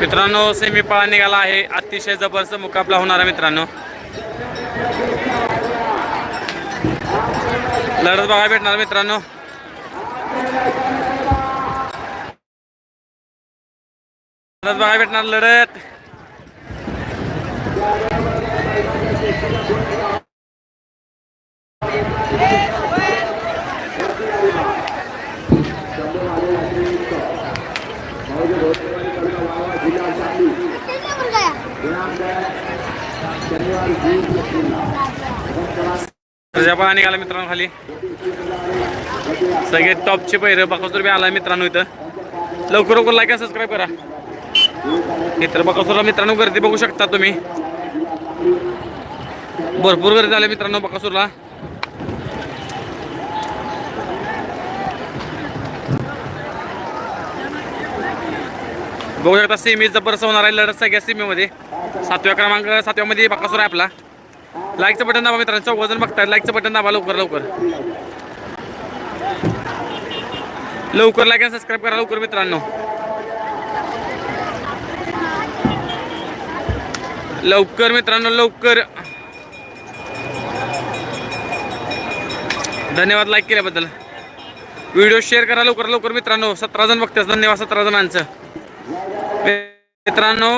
मित्रांनो सेमी पळा निघाला आहे. अतिशय जबरदस्त मुकाबला होणार आहे मित्रांनो. लढत बघा भेटणार मित्रांनो. लढत बघा भेटणार लढत. प्रजापळा निघाला मित्रांनो खाली. सगळे टॉपचे पैर बकासूर बी आला मित्रांनो इथं. लवकर लवकर लाईक सबस्क्राईब करा. इतर बकासूरला मित्रांनो गर्दी बघू शकता तुम्ही. भरपूर गर्दी झाली मित्रांनो बकासूरला. बघू शकता सेमी जबरदस्त होणार आहे लढत सगळ्या सीमेमध्ये सातव्या क्रमांक सातव्यामध्ये बकासूर आहे आपला. लाईकचं बटन दाबा मित्रांनो. वजन बघताय. लाईकचं बटन दाबा लवकर लवकर. लवकर लाईक आणि सबस्क्राईब करा लवकर मित्रांनो. लवकर मित्रांनो लवकर. धन्यवाद लाईक केल्याबद्दल. व्हिडिओ शेअर करा लवकर लवकर मित्रांनो. सतरा जण बघतात धन्यवाद सतरा जणांचं. मित्रांनो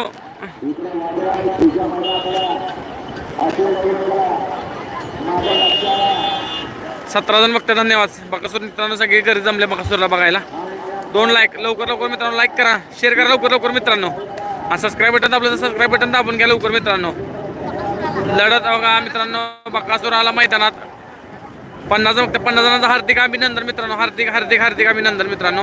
सतरा जण बघतात धन्यवाद. बकासूर मित्रांनो सगळी घरी जमले बकासूरला बघायला. दोन लाईक लवकर लवकर मित्रांनो लाईक करा. शेअर करा लवकर लवकर मित्रांनो. आणि सबस्क्राईब बटन दाबलं तर सबस्क्राईब बटन दाबून घ्या लवकर मित्रांनो. लढत बघा मित्रांनो बकासूर आला मैदानात. पन्नास जण पन्नास जणांचं हार्दिक अभिनंदन मित्रांनो हार्दिक हार्दिक हार्दिक अभिनंदन मित्रांनो.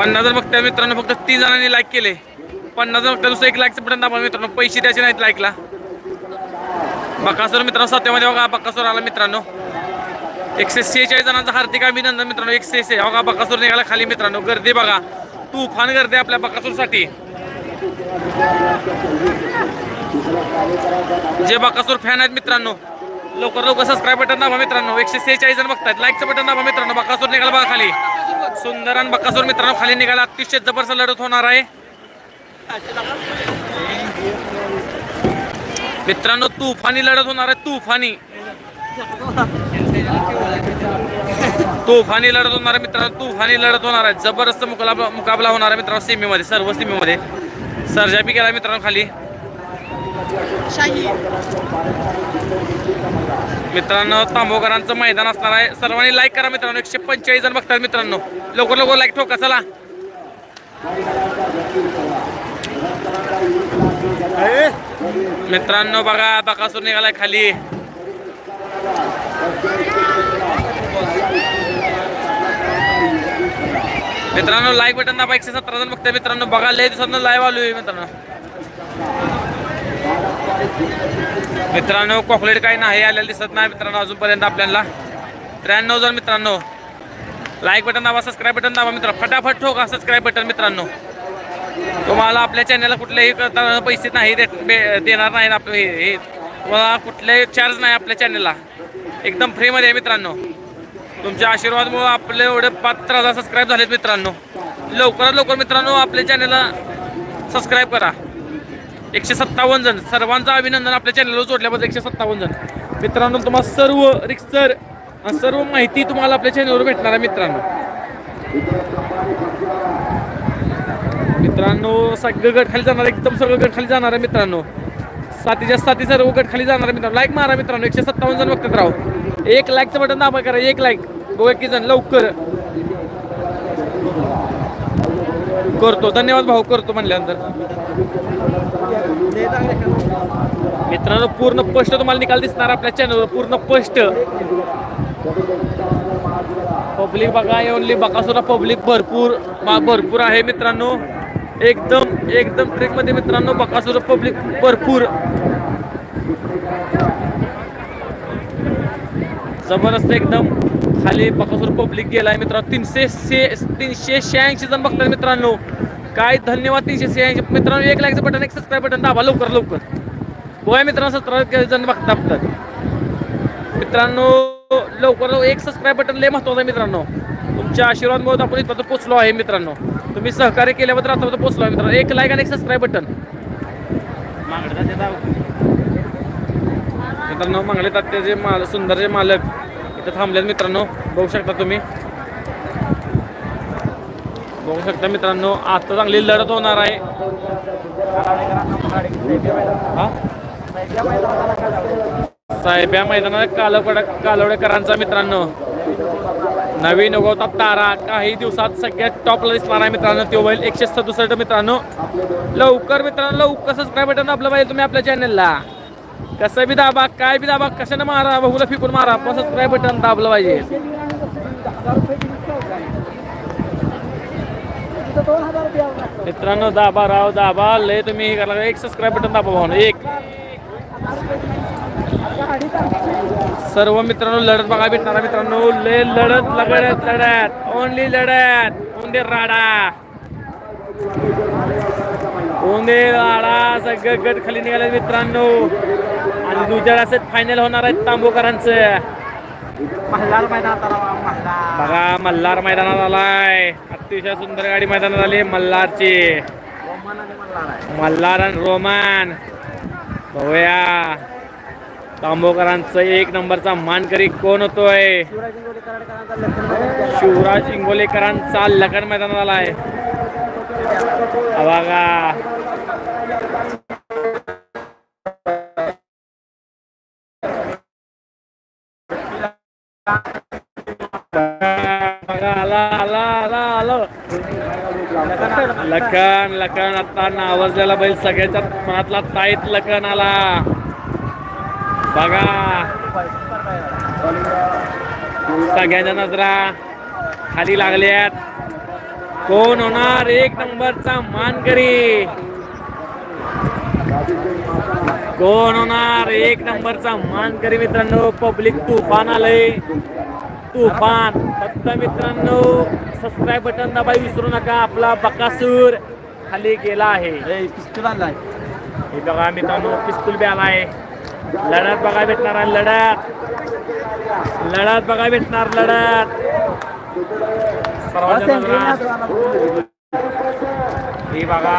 पन्नास हजार बघताय मित्रांनो फक्त तीन जणांनी लाईक केले. पन्नास हजार बघताय दुसरं एक लाईकचं बटन दाबा मित्रांनो. पैसे द्यायचे नाहीत लाईकला बकासूर मित्रांनो सत्यामध्ये बघा बकासूर आला मित्रांनो. एकशे सेहेचाळीस जणांचा हार्दिक अभिनंदन मित्रांनो एकशे से बघा बकासूर निघाला खाली मित्रांनो. गर्दी बघा. तुफान गर्दी आपल्या बकासूरसाठी. जे बकासूर फॅन आहेत मित्रांनो लवकर लवकर सबस्क्राईब बटन दाबा मित्रांनो. एकशे सेहेचाळीस जण बघतायत. लाईकचं बटन दाबा मित्रांनो. बकासूर निघाला बघा खाली. सुंदर आणि बकासूर मित्रांनो खाली निघाला. अतिशय जबरदस्त लढत होणार आहे. मित्रांनो तुफानी लढत होणार आहे तुफानी. तुफानी लढत होणार आहे मित्रांनो तुफानी लढत होणार आहे. जबरदस्त मुकाबला मुकाबला होणार आहे मित्रांनो सीमेमध्ये सर्व सीमेमध्ये सर्जा बी गेला मित्रांनो खाली. मित्रांनो तांबोकरांचं मैदान असणार आहे. सर्वांनी लाईक करा मित्रांनो. एकशे पंचेचाळीस जण बघतात मित्रांनो. लवकर लवकर लाईक ठोका चला मित्रांनो बघा बकासूर निघालाय खाली. मित्रांनो लाईक बटन ना बाईकशे सतरा जण बघताय मित्रांनो. बघा लय दिवसांना लाईव्ह आलो मित्रांनो. मित्रांनो कॉकलेट काही नाही आलेलं दिसत नाही. मित्रांनो अजूनपर्यंत आपल्याला त्र्याण्णव जण मित्रांनो. लाईक बटन दाबा सबस्क्राईब बटन दाबा मित्र फटाफट ठोका सबस्क्राईब बटन मित्रांनो. तुम्हाला आपल्या चॅनलला कुठलेही करताना पैसे नाही देत बे- देणार नाही आपलं हे हे. तुम्हाला कुठलेही चार्ज नाही आपल्या चॅनलला एकदम फ्रीमध्ये आहे मित्रांनो. तुमच्या आशीर्वादमुळं आपले एवढे पाच हजार सबस्क्राईब झालेत मित्रांनो. लवकरात लवकर मित्रांनो आपल्या चॅनलला सबस्क्राईब करा. एकशे सत्तावन्न जण. सर्वांचं अभिनंदन आपल्या चॅनलवर जोडल्याबद्दल एकशे सत्तावन्न जण. मित्रांनो तुम्हाला सर्व रिक्सर आणि सर्व माहिती तुम्हाला आपल्या चॅनलवर भेटणार आहे मित्रांनो. मित्रांनो सगळं गट खाली जाणार एकदम सगळं गट खाली जाणार आहे मित्रांनो. सातीच्या साती सर्व गट खाली जाणार आहे मित्रांनो. लाईक मारा मित्रांनो एकशे सत्तावन्न जण बघतात राहू एक लाईकचं बटन दाबा करा एक लाईक बघा की जण लवकर. करतो. धन्यवाद भाऊ करतो म्हणल्यानंतर. मित्रांनो पूर्ण स्पष्ट तुम्हाला निकाल दिसणार आपल्या चॅनलवर पूर्ण स्पष्ट. पब्लिक बघा ओनली बकासुरा पब्लिक भरपूर भरपूर आहे मित्रांनो. एकदम एकदम ट्रेकमध्ये मित्रांनो बकासुरा पब्लिक भरपूर. जबरदस्त एकदम. खाली बकासूर पब्लिक गेलाय मित्रांनो. तीनशे शे तीनशे शहाऐंशी जण बघतात मित्रांनो. काय धन्यवाद तीनशे शहाऐंशी. मित्रांनो एक लाईकचं बटन एक सबस्क्राईब बटन दाबा लवकर लवकर. होय मित्रांनो सतरा जण बघतात मित्रांनो लवकर एक सबस्क्राईब बटन लय महत्वाचं आहे मित्रांनो. तुमच्या आशीर्वादमुळे आपण इथं पोचलो आहे मित्रांनो. तुम्ही सहकार्य केल्याबद्दल आता पोचलो आहे मित्रांनो. एक लाईक आणि एक सबस्क्राईब बटन मित्रांनो मंगले तात्याचे माल सुंदरचे मालक. इथं थांबलेत मित्रांनो. बघू शकता तुम्ही. बघू शकता मित्रांनो आता चांगली लढत होणार आहे. साहेब या मैदानात कालवड कालवडेकरांचा मित्रांनो. नवीन उगवता तारा काही दिवसात सगळ्यात टॉपला दिसणार आहे मित्रांनो. तो होईल एकशे सदुसष्ट मित्रांनो. लवकर मित्रांनो लवकर सबस्क्राईब बटन आपलं पाहिजे तुम्ही आपल्या चॅनलला कसं बी दाबा काय बी दाबा कशाने मारा बहुला फिकून मारा पण सबस्क्राईब बटन दाबलं पाहिजे. मित्रांनो दाबा राव दाबा लय तुम्ही हे करा एक सबस्क्राईब बटन दाबा भाऊ एक. सर्व मित्रांनो लढत बघा भेटणार मित्रांनो. लय लढत लढत लढत ओनली लढत ओंदे राडा. ओंदे राडा सगळं गट खाली निघाले मित्रांनो. आणि दुसऱ्या असं फायनल होणार आहेत तांबोकरांचं. मल्हार मैदानात आला बघा मल्हार. मैदानात आलाय. अतिशय सुंदर गाडी मैदानात आली मल्हारची. मल्हार आणि रोमान. बघूया. तांबोकरांचं एक नंबरचा मानकरी कोण होतोय? शिवराज इंगोलेकरांचा लखन मैदानात आलाय. बघा. आला आला आला लखन लखन आता नावाजलेला बैल सगळ्याच्या मनातला ताईत लखन आला. बघा. सगळ्यांच्या नजरा खाली लागल्यात. कोण होणार? एक नंबरचा मानकरी. कोण होणार? एक नंबरचा मानकरी मित्रांनो पब्लिक तुफान आलंय. तुफान. फक्त मित्रांनो सबस्क्राईब बटन दाबाय विसरू नका. आपला बकासूर खाली गेला आहे. पिस्तूल आणलाय. हे बघा मित्रांनो पिस्तूल बी आलाय. लढत बघा भेटणार आहे लढत. लढत बघा भेटणार लढत. सर्वांच्या नजरा ही बघा.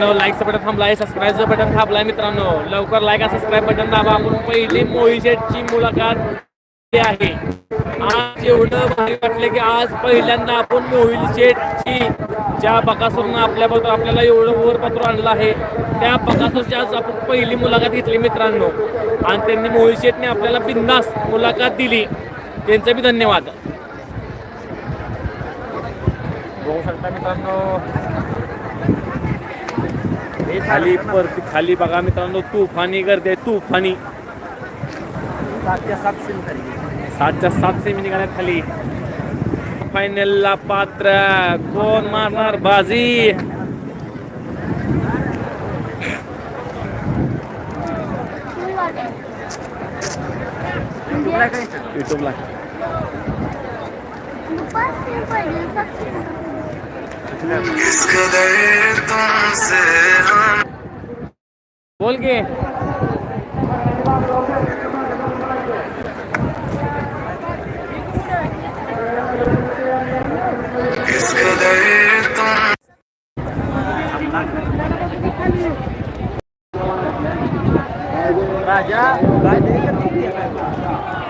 मित्रांनो लाईकचं बटन थांबलाय सबस्क्राईबचं बटन थांबलाय मित्रांनो. लवकर लाईक आणि सबस्क्राईब बटन दाबा. आपण पहिली मोहिशेटची मुलाखत आहे. आज एवढं भारी वाटलं की आज पहिल्यांदा आपण मोहिल शेटची ज्या बकासूरनं आपल्याबरोबर आपल्याला एवढं वर पत्र आणलं आहे त्या बकासूरची आज आपण पहिली मुलाखत घेतली मित्रांनो. आणि त्यांनी मोहिल शेटने आपल्याला बिंदास मुलाखत दिली. त्यांचं बी धन्यवाद. बघू शकता मित्रांनो. खाली परती खाली बघा मित्रांनो तुफानी गर्दी आहे तुफानी. सातच्या सात तरी सातच्या सात सेमी निघाल्यात खाली. फायनलला पात्र कोण मारणार बाजी? युट्यूबला बोल गे राजा काय ते करते? आता